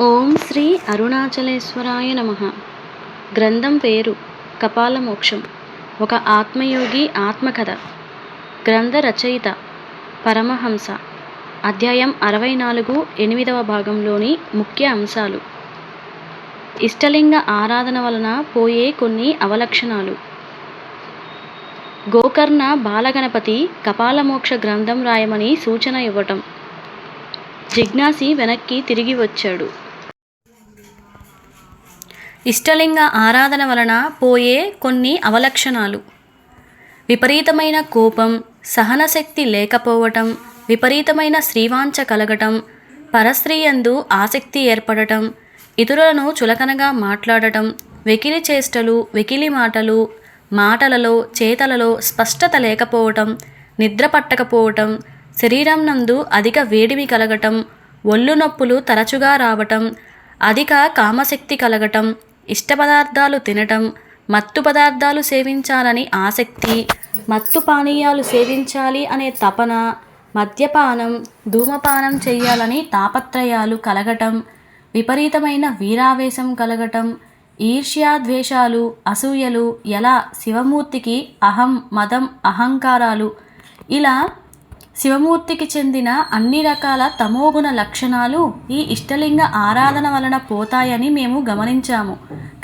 ఓం శ్రీ అరుణాచలేశ్వరాయ నమ. గ్రంథం పేరు కపాలమోక్షం. ఒక ఆత్మయోగి ఆత్మకథ. గ్రంథ రచయిత పరమహంస. అధ్యాయం అరవై నాలుగు ఎనిమిదవ భాగంలోని ముఖ్య అంశాలు. ఇష్టలింగ ఆరాధన వలన పోయే కొన్ని అవలక్షణాలు. గోకర్ణ బాలగణపతి కపాలమోక్ష గ్రంథం రాయమని సూచన ఇవ్వటం. జిజ్ఞాసి వెనక్కి తిరిగి వచ్చాడు. ఇష్టలింగ ఆరాధన వలన పోయే కొన్ని అవలక్షణాలు. విపరీతమైన కోపం సహనశక్తి లేకపోవటం విపరీతమైన శ్రీవాంఛ కలగటం పరస్త్రీయందు ఆసక్తి ఏర్పడటం ఇతరులను చులకనగా మాట్లాడటం వెకిలి చేష్టలు వెకిలి మాటలు మాటలలో చేతలలో స్పష్టత లేకపోవటం నిద్ర పట్టకపోవటం శరీరం నందు అధిక వేడిమి కలగటం ఒళ్ళు నొప్పులు తరచుగా రావటం అధిక కామశక్తి కలగటం ఇష్ట పదార్థాలు తినటం మత్తు పదార్థాలు సేవించాలని ఆసక్తి మత్తు పానీయాలు సేవించాలి అనే తపన మద్యపానం ధూమపానం చేయాలని తాపత్రయాలు కలగటం విపరీతమైన వీరావేశం కలగటం ఈర్ష్యాద్వేషాలు అసూయలు ఎలా శివమూర్తికి అహం మదం అహంకారాలు ఇలా శివమూర్తికి చెందిన అన్ని రకాల తమోగుణ లక్షణాలు ఈ ఇష్టలింగ ఆరాధన వలన పోతాయని మేము గమనించాము.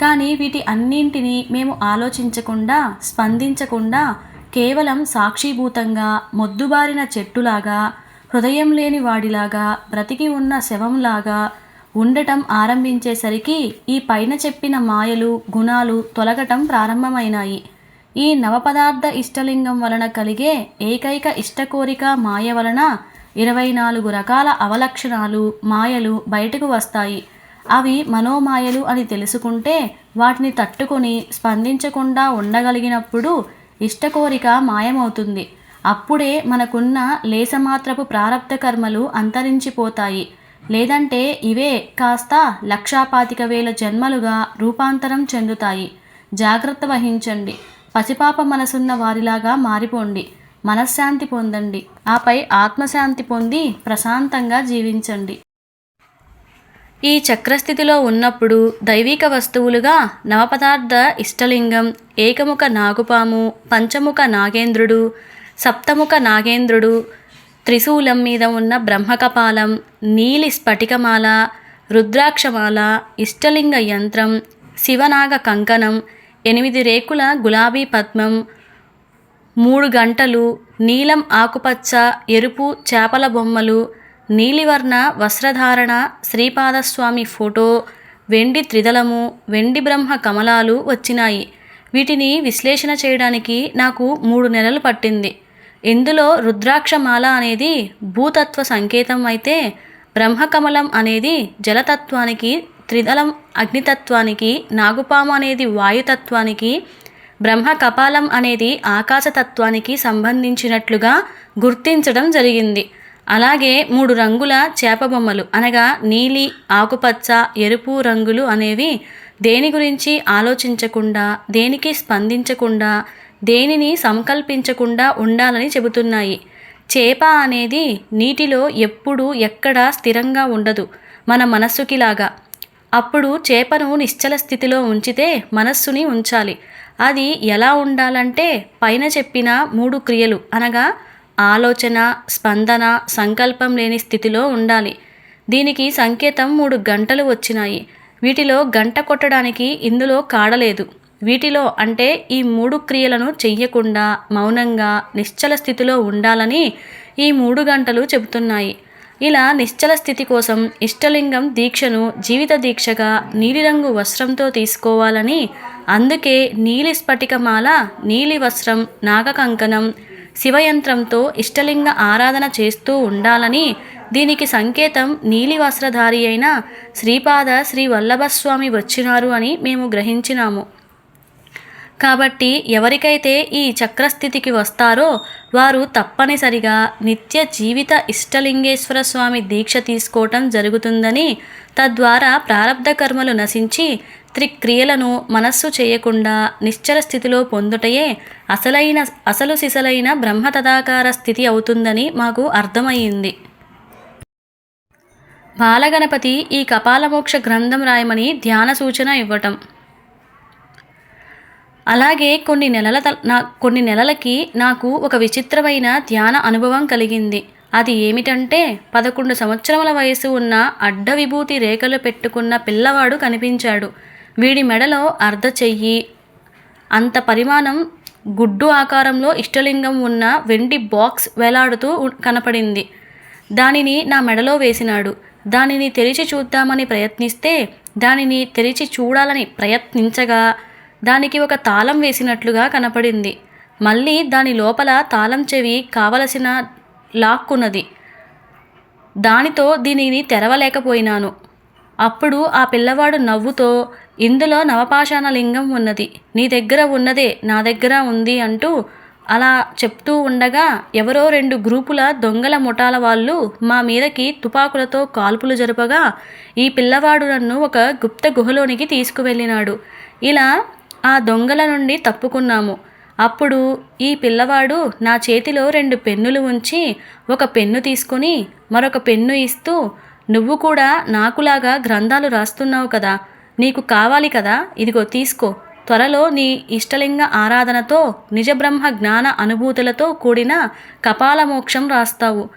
కానీ వీటి అన్నింటినీ మేము ఆలోచించకుండా స్పందించకుండా కేవలం సాక్షిభూతంగా మొద్దుబారిన చెట్టులాగా హృదయం లేని వాడిలాగా బ్రతికి ఉన్న శవంలాగా ఉండటం ఆరంభించేసరికి ఈ పైన చెప్పిన మాయలు గుణాలు తొలగటం ప్రారంభమైనాయి. ఈ నవపదార్థ ఇష్టలింగం వలన కలిగే ఏకైక ఇష్టకోరిక మాయ వలన ఇరవై నాలుగు రకాల అవలక్షణాలు మాయలు బయటకు వస్తాయి. అవి మనోమాయలు అని తెలుసుకుంటే వాటిని తట్టుకొని స్పందించకుండా ఉండగలిగినప్పుడు ఇష్టకోరిక మాయమవుతుంది. అప్పుడే మనకున్న లేసమాత్రపు ప్రారంధ కర్మలు అంతరించిపోతాయి. లేదంటే ఇవే కాస్త లక్షాపాతిక వేల జన్మలుగా రూపాంతరం చెందుతాయి. జాగ్రత్త వహించండి. పసిపాప మనసున్న వారిలాగా మారిపోండి. మనశ్శాంతి పొందండి. ఆపై ఆత్మశాంతి పొంది ప్రశాంతంగా జీవించండి. ఈ చక్రస్థితిలో ఉన్నప్పుడు దైవిక వస్తువులుగా నవపదార్థ ఇష్టలింగం ఏకముఖ నాగుపాము పంచముఖ నాగేంద్రుడు సప్తముఖ నాగేంద్రుడు త్రిశూలం మీద ఉన్న బ్రహ్మకపాలం నీలి స్ఫటికమాల రుద్రాక్షమాల ఇష్టలింగ యంత్రం శివనాగ కంకణం ఎనిమిది రేకుల గులాబీ పద్మం మూడు గంటలు నీలం ఆకుపచ్చ ఎరుపు చేపల బొమ్మలు నీలివర్ణ వస్త్రధారణ శ్రీపాదస్వామి ఫోటో వెండి త్రిదళము వెండి బ్రహ్మ కమలాలు వచ్చినాయి. వీటిని విశ్లేషణ చేయడానికి నాకు మూడు నెలలు పట్టింది. ఇందులో రుద్రాక్షమాల అనేది భూతత్వ సంకేతం అయితే బ్రహ్మకమలం అనేది జలతత్వానికి త్రిదళం అగ్నితత్వానికి నాగుపాము అనేది వాయుతత్వానికి బ్రహ్మ కపాలం అనేది ఆకాశతత్వానికి సంబంధించినట్లుగా గుర్తించడం జరిగింది. అలాగే మూడు రంగుల చేప బొమ్మలు అనగా నీలి ఆకుపచ్చ ఎరుపు రంగులు అనేవి దేని గురించి ఆలోచించకుండా దేనికి స్పందించకుండా దేనిని సంకల్పించకుండా ఉండాలని చెబుతున్నాయి. చేప అనేది నీటిలో ఎప్పుడు ఎక్కడ స్థిరంగా ఉండదు. మన మనస్సుకిలాగా. అప్పుడు చేపను నిశ్చల స్థితిలో ఉంచితే మనస్సుని ఉంచాలి. అది ఎలా ఉండాలంటే పైన చెప్పిన మూడు క్రియలు అనగా ఆలోచన స్పందన సంకల్పం లేని స్థితిలో ఉండాలి. దీనికి సంకేతం మూడు గంటలు వచ్చినాయి. వీటిలో గంట కొట్టడానికి ఇందులో కాడలేదు. వీటిలో అంటే ఈ మూడు క్రియలను చెయ్యకుండా మౌనంగా నిశ్చల స్థితిలో ఉండాలని ఈ మూడు గంటలు చెబుతున్నాయి. ఇలా నిశ్చల స్థితి కోసం ఇష్టలింగం దీక్షను జీవిత దీక్షగా నీలిరంగు వస్త్రంతో తీసుకోవాలని అందుకే నీలి స్ఫటికమాల నీలి వస్త్రం నాగకంకణం శివయంత్రంతో ఇష్టలింగ ఆరాధన చేస్తూ ఉండాలని దీనికి సంకేతం నీలి వస్త్రధారి అయిన శ్రీపాద శ్రీ వల్లభస్వామి వచ్చినారు అని మేము గ్రహించినాము. కాబట్టి ఎవరికైతే ఈ చక్రస్థితికి వస్తారో వారు తప్పనిసరిగా నిత్య జీవిత ఇష్టలింగేశ్వర స్వామి దీక్ష తీసుకోవటం జరుగుతుందని తద్వారా ప్రారంధ కర్మలు నశించి త్రిక్రియలను మనస్సు చేయకుండా నిశ్చల స్థితిలో పొందుటయే అసలైన అసలు సిసలైన బ్రహ్మ తదాకార స్థితి అవుతుందని మాకు అర్థమయ్యింది. బాలగణపతి ఈ కపాలమోక్ష గ్రంథం రాయమని ధ్యాన సూచన ఇవ్వటం. అలాగే కొన్ని నెలల నా కొన్ని నెలలకి నాకు ఒక విచిత్రమైన ధ్యాన అనుభవం కలిగింది. అది ఏమిటంటే పదకొండు సంవత్సరముల వయసు ఉన్న అడ్డ విభూతి రేఖలు పెట్టుకున్న పిల్లవాడు కనిపించాడు. వీడి మెడలో అర్ధ చెయ్యి అంత పరిమాణం గుడ్డు ఆకారంలో ఇష్టలింగం ఉన్న వెండి బాక్స్ వేలాడుతూ కనపడింది. దానిని నా మెడలో వేసినాడు. దానిని తెరిచి చూద్దామని ప్రయత్నిస్తే దానిని తెరిచి చూడాలని ప్రయత్నించగా దానికి ఒక తాళం వేసినట్లుగా కనపడింది. మళ్ళీ దాని లోపల తాళం చెవి కావలసిన లాక్కున్నది. దానితో దీనిని తెరవలేకపోయినాను. అప్పుడు ఆ పిల్లవాడు నవ్వుతో ఇందులో నవపాషాణ లింగం ఉన్నది. నీ దగ్గర ఉన్నదే నా దగ్గర ఉంది అంటూ అలా చెప్తూ ఉండగా ఎవరో రెండు గ్రూపుల దొంగల ముఠాల వాళ్ళు మా మీదకి తుపాకులతో కాల్పులు జరపగా ఈ పిల్లవాడు నన్ను ఒక గుప్త గుహలోనికి తీసుకువెళ్ళినాడు. ఇలా ఆ దొంగల నుండి తప్పుకున్నాము. అప్పుడు ఈ పిల్లవాడు నా చేతిలో రెండు పెన్నులు ఉంచి ఒక పెన్ను తీసుకొని మరొక పెన్ను ఇస్తూ నువ్వు కూడా నాకులాగా గ్రంథాలు రాస్తున్నావు కదా నీకు కావాలి కదా ఇదిగో తీసుకో. త్వరలో నీ ఇష్టలింగ ఆరాధనతో నిజబ్రహ్మ జ్ఞాన అనుభూతులతో కూడిన కపాలమోక్షం రాస్తావు.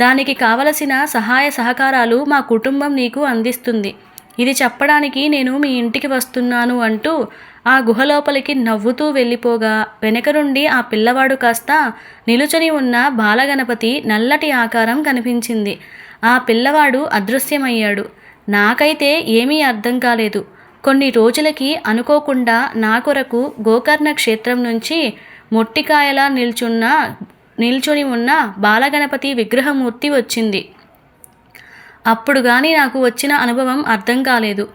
దానికి కావలసిన సహాయ సహకారాలు మా కుటుంబం నీకు అందిస్తుంది. ఇది చెప్పడానికి నేను మీ ఇంటికి వస్తున్నాను అంటూ ఆ గుహ లోపలికి నవ్వుతూ వెళ్ళిపోగా వెనక నుండి ఆ పిల్లవాడు కాస్త నిలుచుని ఉన్న బాలగణపతి నల్లటి ఆకారం కనిపించింది. ఆ పిల్లవాడు అదృశ్యమయ్యాడు. నాకైతే ఏమీ అర్థం కాలేదు. కొన్ని రోజులకి అనుకోకుండా నా కొరకు గోకర్ణ క్షేత్రం నుంచి మొట్టికాయలా నిల్చున్న నిల్చొని ఉన్న బాలగణపతి విగ్రహమూర్తి వచ్చింది. అప్పుడు కానీ నాకు వచ్చిన అనుభవం అర్థం కాలేదు.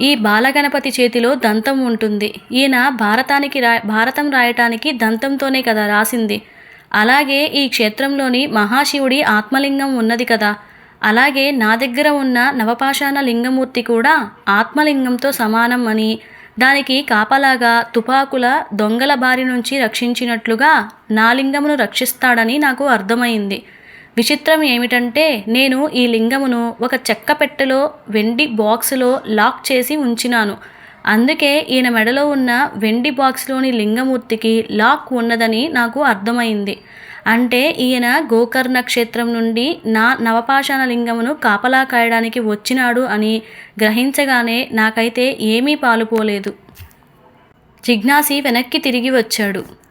ఈ బాలగణపతి చేతిలో దంతం ఉంటుంది. ఈయన భారతానికి రా భారతం రాయటానికి దంతంతోనే కదా రాసింది. అలాగే ఈ క్షేత్రంలోని మహాశివుడి ఆత్మలింగం ఉన్నది కదా. అలాగే నా దగ్గర ఉన్న నవపాషాణ లింగమూర్తి కూడా ఆత్మలింగంతో సమానం అని దానికి కాపలాగా తుపాకుల దొంగల బారి నుంచి రక్షించినట్లుగా నా లింగమును రక్షిస్తాడని నాకు అర్థమైంది. విచిత్రం ఏమిటంటే నేను ఈ లింగమును ఒక చెక్క పెట్టెలో వెండి బాక్సులో లాక్ చేసి ఉంచినాను. అందుకే ఈయన మెడలో ఉన్న వెండి బాక్స్లోని లింగమూర్తికి లాక్ ఉన్నదని నాకు అర్థమైంది. అంటే ఈయన గోకర్ణ క్షేత్రం నుండి నా నవపాషాణ లింగమును కాపలా కాయడానికి వచ్చినాడు అని గ్రహించగానే నాకైతే ఏమీ పాలుపోలేదు. జిజ్ఞాసి వెనక్కి తిరిగి వచ్చాడు.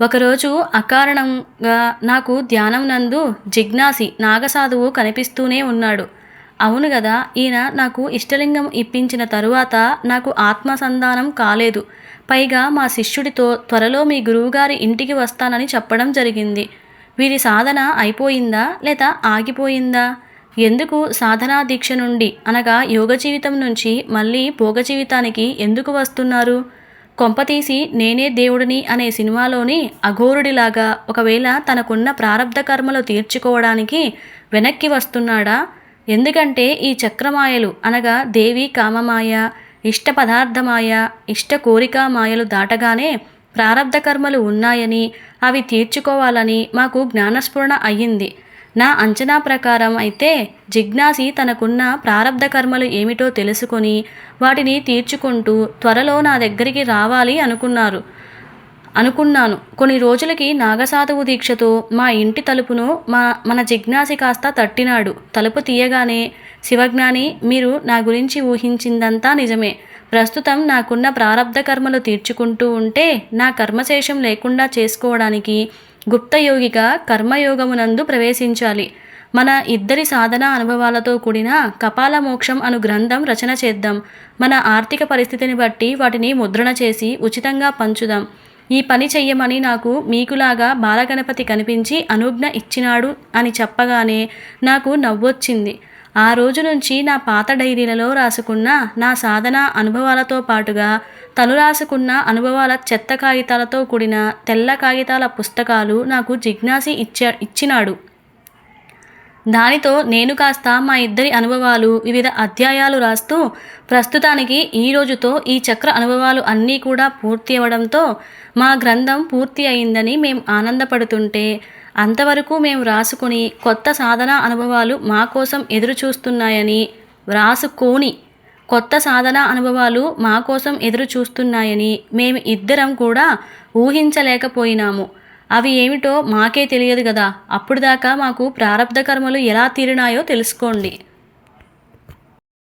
ఒకరోజు అకారణంగా నాకు ధ్యానం నందు జిజ్ఞాసి నాగసాధువు కనిపిస్తూనే ఉన్నాడు. అవును కదా ఈయన నాకు ఇష్టలింగం ఇప్పించిన తరువాత నాకు ఆత్మసంధానం కాలేదు. పైగా మా శిష్యుడితో త్వరలో మీ గురువుగారి ఇంటికి వస్తానని చెప్పడం జరిగింది. వీరి సాధన అయిపోయిందా లేదా ఆగిపోయిందా? ఎందుకు సాధనా దీక్ష నుండి అనగా యోగ జీవితం నుంచి మళ్ళీ భోగ జీవితానికి ఎందుకు వస్తున్నారు? కొంపతీసి నేనే దేవుడిని అనే సినిమాలోని అఘోరుడిలాగా ఒకవేళ తనకున్న ప్రారంధ కర్మలు తీర్చుకోవడానికి వెనక్కి వస్తున్నాడా? ఎందుకంటే ఈ చక్రమాయలు అనగా దేవి కామమాయ ఇష్ట పదార్థమాయ ఇష్ట కోరికా మాయలు దాటగానే ప్రారంధ కర్మలు ఉన్నాయని అవి తీర్చుకోవాలని మాకు జ్ఞానస్ఫురణ అయ్యింది. నా అంచనా ప్రకారం అయితే జిజ్ఞాసి తనకున్న ప్రారంధ కర్మలు ఏమిటో తెలుసుకొని వాటిని తీర్చుకుంటూ త్వరలో నా దగ్గరికి రావాలి అనుకున్నారు. అనుకున్నాను. కొన్ని రోజులకి నాగసాధువు దీక్షతో మా ఇంటి తలుపును మా మన జిజ్ఞాసి కాస్త తట్టినాడు. తలుపు తీయగానే శివజ్ఞాని మీరు నా గురించి ఊహించిందంతా నిజమే. ప్రస్తుతం నాకున్న ప్రారంధ కర్మలు తీర్చుకుంటూ ఉంటే నా కర్మశేషం లేకుండా చేసుకోవడానికి గుప్తయోగిగా కర్మయోగమునందు ప్రవేశించాలి. మన ఇద్దరి సాధన అనుభవాలతో కూడిన కపాల మోక్షం అను గ్రంథం రచన చేద్దాం. మన ఆర్థిక పరిస్థితిని బట్టి వాటిని ముద్రణ చేసి ఉచితంగా పంచుదాం. ఈ పని చెయ్యమని నాకు మీకులాగా బాలగణపతి కనిపించి అనుజ్ఞ ఇచ్చినాడు అని చెప్పగానే నాకు నవ్వొచ్చింది. ఆ రోజు నుంచి నా పాత డైరీలలో రాసుకున్న నా సాధన అనుభవాలతో పాటుగా తను రాసుకున్న అనుభవాల చెత్త కాగితాలతో కూడిన తెల్ల కాగితాల పుస్తకాలు నాకు జిజ్ఞాసి ఇచ్చా ఇచ్చినాడు. దానితో నేను కాస్త మా ఇద్దరి అనుభవాలు వివిధ అధ్యాయాలు రాస్తూ ప్రస్తుతానికి ఈ రోజుతో ఈ చక్ర అనుభవాలు అన్నీ కూడా పూర్తి అవ్వడంతో మా గ్రంథం పూర్తి అయిందని మేము ఆనందపడుతుంటే అంతవరకు మేము వ్రాసుకుని కొత్త సాధన అనుభవాలు మా కోసం ఎదురు చూస్తున్నాయని వ్రాసుకోని కొత్త సాధన అనుభవాలు మా కోసం ఎదురు చూస్తున్నాయని మేము ఇద్దరం కూడా ఊహించలేకపోయినాము. అవి ఏమిటో మాకే తెలియదు కదా అప్పుడు దాకా మాకు ప్రారంధ కర్మలు ఎలా తీరినాయో తెలుసుకోండి.